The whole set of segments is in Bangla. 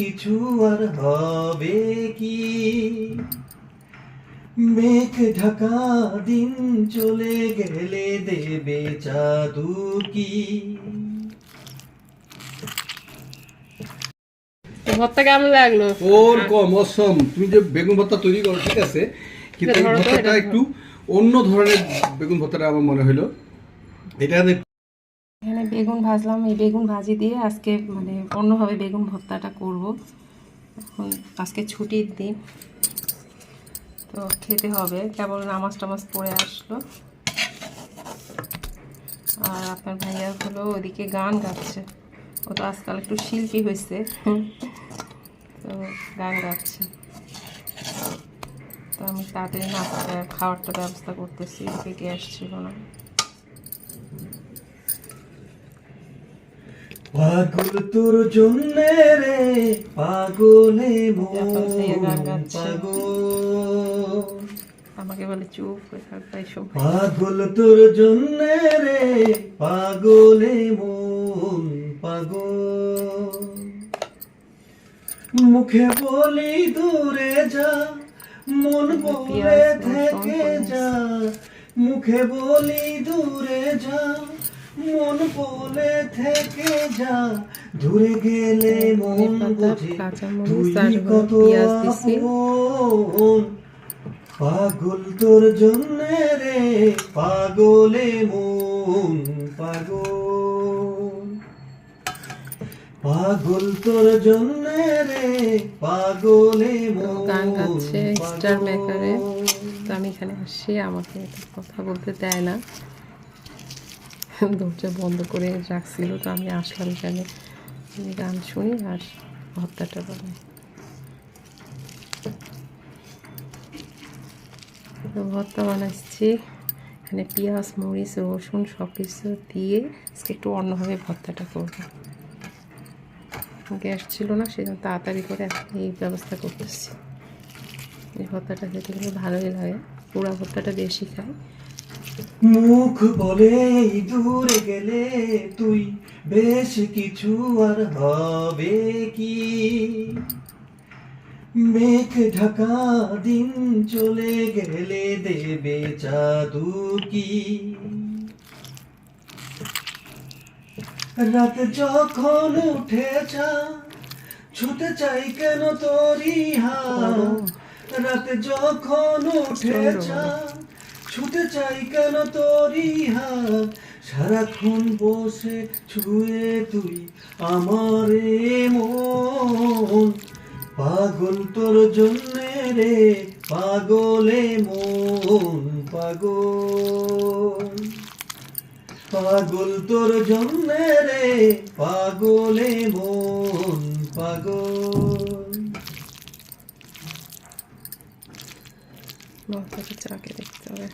কিছু আর হবে কি? মেঘ ঢাকা দিন চলে গেলে দেবে জাদু কি? ভর্তা কেমন লাগল? ওর কম অসম তুমি যে বেগুন ভর্তা তৈরি করো ঠিক আছে? কিন্তু এই ভর্তাটা একটু অন্য ধরনের বেগুন ভর্তাটা আমার মনে হলো। এটা এখানে বেগুন ভাজলাম। এই বেগুন ভাজি দিয়ে আজকে মানে অন্যভাবে বেগুন ভর্তাটা করব। এখন আজকে ছুটির দিন। তো খেতে হবে। কেবল নামাজ টামাজ পড়ে আসলো। আর আপনার ভাইয়া হলো ওদিকে গান গাচ্ছে। ও তো আজকাল একটু শিল্পী হয়েছে। তো গান গাচ্ছে। তো আমি তাড়াতাড়ি নাস্তা খাওয়ারটা ব্যবস্থা করতেছি। গ্যাস ছিল না। পাগল তোর জন্য রে পাগলে আমাকে বলে চুপ করে থাকবে এইসব পাগল তোর জন্য রে পাগলে মন পাগল। মুখে বলি দূরে যা মন বলে থেকে যা। মুখে বলি দূরে যা মন বলে থেকে যা দূরে গেলে মন বুঝে তুই কত আপন। পাগল তোর জন্য রে পাগলে মন পাগল পাগল তোর জন্য রে পাগলে মন গান গাচ্ছে স্টার। মেকারে তো আমি এখানে আসি আমাকে কথা বলতে দেয় না দরজা বন্ধ করে রাখছিল তো আমি আসলাম এখানে। গান শুনি আর ভর্তাটা বানাই ভর্তা বানাচ্ছি। এখানে পেঁয়াজ, মরিচ, রসুন সব কিছু দিয়ে একটু অন্যভাবে ভর্তাটা করব। গ্যাস ছিল না, সেজন্য তাড়াতাড়ি করে এই ব্যবস্থা করতেছি। এই ভর্তাটা খেতে কিন্তু ভালোই লাগে। পোড়া ভর্তাটা বেশি খাই। মুখ বলে দূরে গেলে তুই বেশ কিছু আর হবে কি? মেঘ ঢাকা দিন চলে গেলে দেবে জাদু কি? রাত যখন উঠে যা ছুটে চাই কেন তোরি হাত রাত যখন উঠে যা ছুটে চাই কেন তোরি হাত? সারাক্ষণ বসে ছুঁয়ে তুই আমারে মন। পাগল তোর জন্য রে, পাগলে মন, পাগল। পাগল তোর জন্য রে, পাগলে মন, পাগল। ভর্তাটা চাকে দেখতে হবে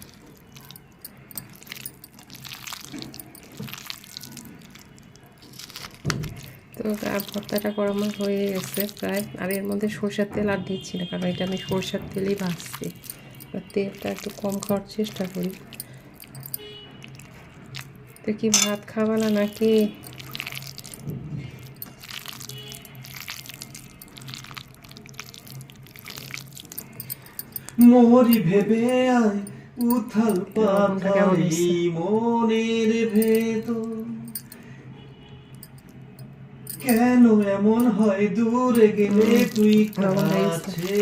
তো ভর্তাটা গরম হয়ে গেছে প্রায় আর এর মধ্যে সরষের তেল আর দিচ্ছি না কারণ এটা আমি সরষের তেলেই ভাজছি তেলটা একটু কম খাওয়ার চেষ্টা করি তো কি ভাত খাবা না নাকি মোহরি ভেবে আয় উথাল হচ্ছে? মনের ভেতর। কেন এমন হয় দূরে গেলে তুই। কাছে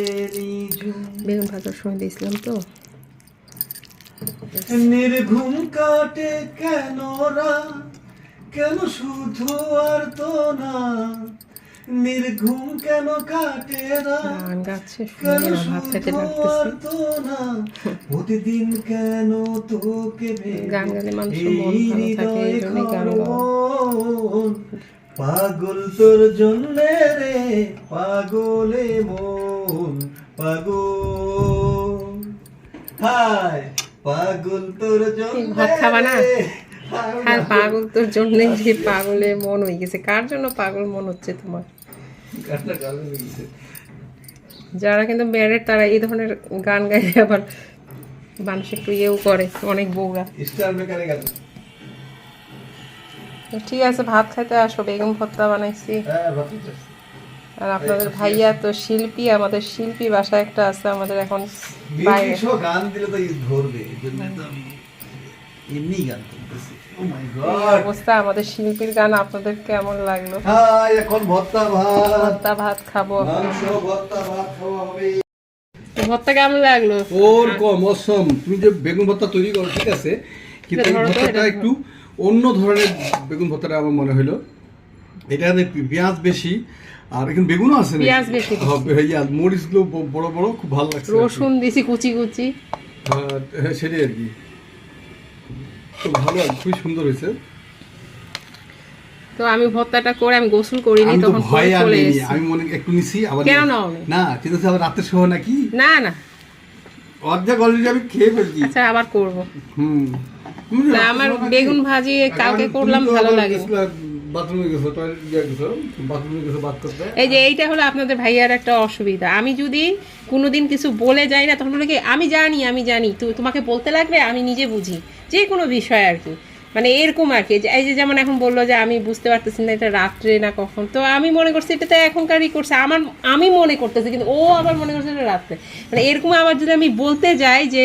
বেগুন ভাজার সময় দিয়েছিলাম তো। নির্ঘুম কাটে কেন রাত? কেন শুধু আর তো না? নির্ঘুম কেন কাটে না? প্রতিদিন কেন তোকে। পাগল তোর জন্য রে পাগলে মন পাগল। হায় পাগল তোর জন্য ভাত খাবা না? রে, আর পাগল। তোর জন্যই যে পাগলে মন হয়ে গেছে। কার জন্য পাগল মন হচ্ছে তোমার? যারা কিন্তু ম্যারেড তারা এই ধরনের গান গাইলে আবার মানুষ একটু ইয়েও করে অনেক বউরা। তো ঠিক আছে ভাত খাইতে আসো বেগুন ভর্তা বানাইছি। হ্যাঁ। আর আপনাদের ভাইয়া তো শিল্পী আমাদের শিল্পী বাসা একটা আছে আমাদের এখন গান দিলে তো ধরবে এমনি গান করতেছি। অবস্থা আমাদের শিল্পীর গান আপনাদের কেমন লাগল? এখন ভর্তা ভাত। ভর্তা ভাত খাব ভর্তা ভাত খাওয়া হবে। ভর্তা কেমন লাগল? ওর কম অসম। তুমি যে বেগুন ভর্তা তৈরি করো ঠিক আছে? কিন্তু এটা ভর্তাটা একটু অন্য ধরনের বেগুন ভর্তাটা আমার মনে হলো। এটাতে পেঁয়াজ বেশি আর এখানে বেগুনও আছে? পেঁয়াজ বেশি। হ্যাঁ, মরিচগুলো বড় বড় খুব ভালো লাগছে। রসুন দিছি কুচি কুচি। হ্যাঁ, হ্যাঁ, সেটাই আর কি। তো ভালো খুবই সুন্দর হয়েছে। তো আমি ভর্তাটা করে আমি গোসল করিনি তখন ভয় চলে আমি মনে একটু নিছি আবার কেন। না? কিন্তু আবার রাতের সময় নাকি? না না। অর্ধেক অলরেডি আমি খেয়ে ফেলছি। আচ্ছা আবার করব। হুম। না আমার বেগুন ভাজি কালকে করলাম ভালো লাগে। এই যে এইটা হলো আপনাদের ভাইয়ার একটা অসুবিধা। আমি যদি কোনোদিন কিছু বলে যাই না তখন বলে কি আমি জানি আমি জানি তোমাকে বলতে লাগবে আমি নিজে বুঝি। যে কোনো বিষয় আর কি। মানে এরকম আর কি এই যে যেমন এখন বলল যে আমি বুঝতে পারতেছি না এটা রাত্রে না কখন তো আমি মনে করছি এটা তো এখনকারই করছে আমার আমি মনে করতেছি কিন্তু ও আবার মনে করছে এটা রাত্রে। মানে এরকম আবার যদি আমি বলতে যাই যে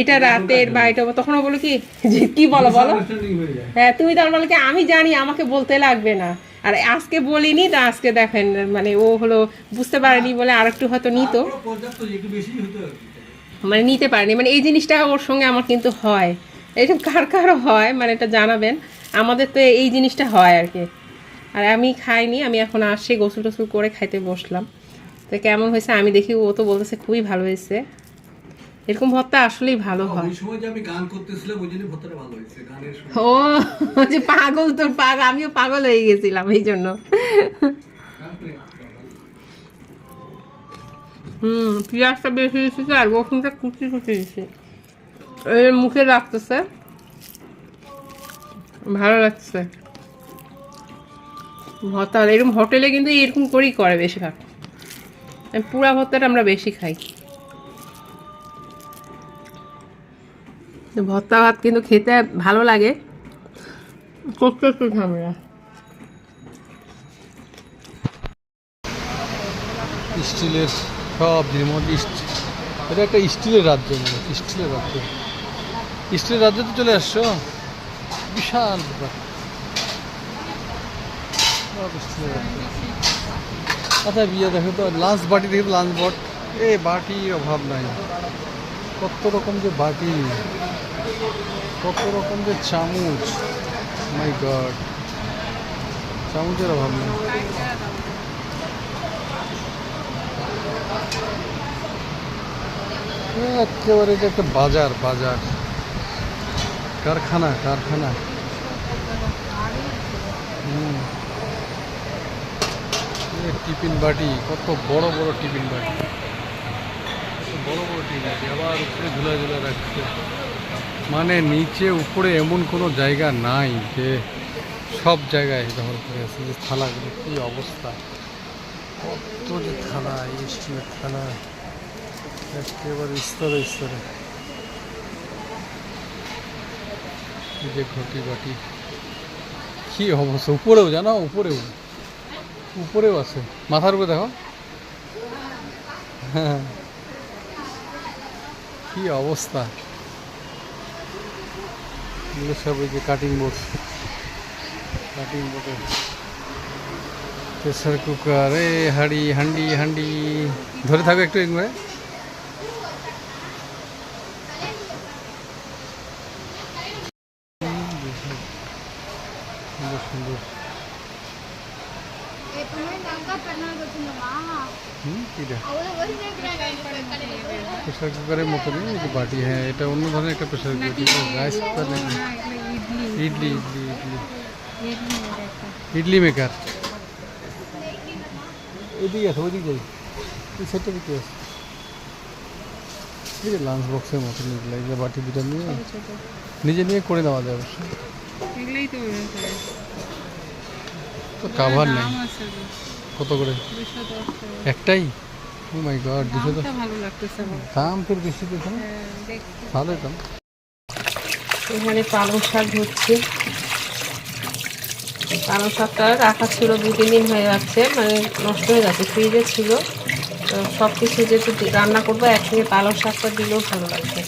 এটা রাতের বা এটা তখন বলো কি যে কি বলো বলো। হয়ে তুমি তার বলে কি আমি জানি আমাকে বলতে লাগবে না। আর আজকে বলিনি তো আজকে দেখেন মানে ও হলো বুঝতে পারেনি বলে আর একটু হয়তো নিত। মানে নিতে পারেনি মানে এই জিনিসটা ওর সঙ্গে আমার কিন্তু হয়। এরকম কার কারও হয় মানে এটা জানাবেন। আমাদের তো এই জিনিসটা হয় আর কি। আর আমি খাইনি আমি এখন আসছি গোসল টোসল করে খাইতে বসলাম। তো কেমন হয়েছে আমি দেখি ও তো বলতেছে খুবই ভালো হয়েছে। এরকম ভর্তা আসলেই ভালো হয়। ও যে পাগল তোর পাগল আমিও পাগল হয়ে গেছিলাম এই জন্য। হুম পেঁয়াজটা বেশি দিয়েছে আর রসুনটা কুচি কুচি দিয়েছে মুখে লাগতেছে ভালো লাগছে। ভর্তা এরকম হোটেলে কিন্তু এরকম করেই করে বেশিরভাগ। পুরা ভর্তাটা আমরা বেশি খাই। তো ভর্তা ভাত কিন্তু খেতে ভালো লাগে। করতে একটু ঝামেলা স্টিলের সব জিনিস এটা একটা স্টিলের রাজ্য মনে স্টিলের রাজ্য। স্টিলের রাজ্যে তো চলে আসছো? বিশাল আচ্ছা বিয়ে? দেখো তো, লাঞ্চ বাটি দেখো লাঞ্চ বট। এ, বাটি অভাব নাই। কত রকম যে বাটি। কত রকম যে চামচ। My god. চামচের অভাব নেই। একেবারে এটা একটা বাজার বাজার। কারখানা কারখানা। টিফিন বাটি, কত বড় বড় টিফিন বাটি। বড় বড় টিফিন বাটি, আবার উপরে ঝুলা ঝুলা রাখছে। মানে নিচে, উপরে এমন কোনো জায়গা নাই যে সব জায়গায় ব্যবহার করে আছে, যে থালাগুলো কী অবস্থা। কত যে থালা, এই স্টিলের থালা। একেবারে স্তরে স্তরে। যে ঘটি বাটি। কি অবস্থা? উপরেও, জানো? উপরেও। উপরেও আছে। মাথার উপরে দেখো। হ্যাঁ। কি অবস্থা? এগুলো সব ওই যে কাটিং বোর্ড কাটিং বোর্ডে প্রেসার কুকার এ, হাঁড়ি হান্ডি হান্ডি ধরে থাকো একটু একবারে সুন্দর সুন্দর হুম কিটা প্রেসার কুকারের মতনই এই যে বাটি হ্যাঁ এটা অন্য ধরনের একটা প্রেসার কুকার রাইস কুকার নাকি ইডলি ইডলি ইডলি ইডলি মেকার এদিকে আছে ওইদিকে যাই এই সেটটা দিকে আছে এই যে লাঞ্চ বক্সের মতন এগুলো এই যে বাটি দুটো নিয়ে নিজে নিয়ে করে নেওয়া যায় অবশ্য এগুলোই তো তো কাভার নেই কত করে একটাই ও মাই গড দুশো ভালো লাগতেছে দাম বেশি এখানে ভালোই দাম। এখানে পালং শাক হচ্ছে পালং শাকটা রাখা ছিল দু তিন দিন হয়ে যাচ্ছে মানে নষ্ট হয়ে যাচ্ছে ফ্রিজে ছিল। সব কিছু যেহেতু রান্না করব একসঙ্গে পালং শাকটা দিলেও ভালো লাগবে।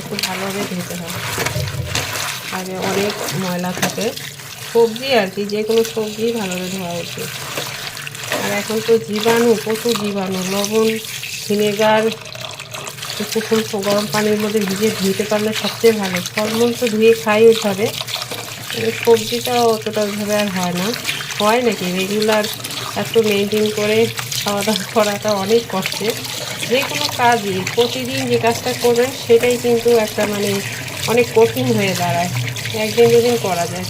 একটু ভালোভাবে ধুতে হবে। আগে অনেক ময়লা থাকে। সবজি আর কি, যে কোনো সবজি ভালোভাবে ধোয়া উচিত। আর এখন তো জীবাণু, প্রচুর জীবাণু, লবণ, ভিনেগার কিছুক্ষণ গরম পানির মধ্যে ভিজে ধুইতে পারলে সবচেয়ে ভালো। ফলমূল তো ধুয়ে খাই ওইভাবে সবজিটা অতটা ওইভাবে আর হয় না। হয় নাকি? রেগুলার একটু মেনটেন করে খাওয়া দাওয়া করাটা অনেক কষ্টের। যে কোনো কাজই প্রতিদিন যে কাজটা করবেন সেটাই কিন্তু একটা মানে অনেক কঠিন হয়ে দাঁড়ায়। একদিন দুদিন করা যায়।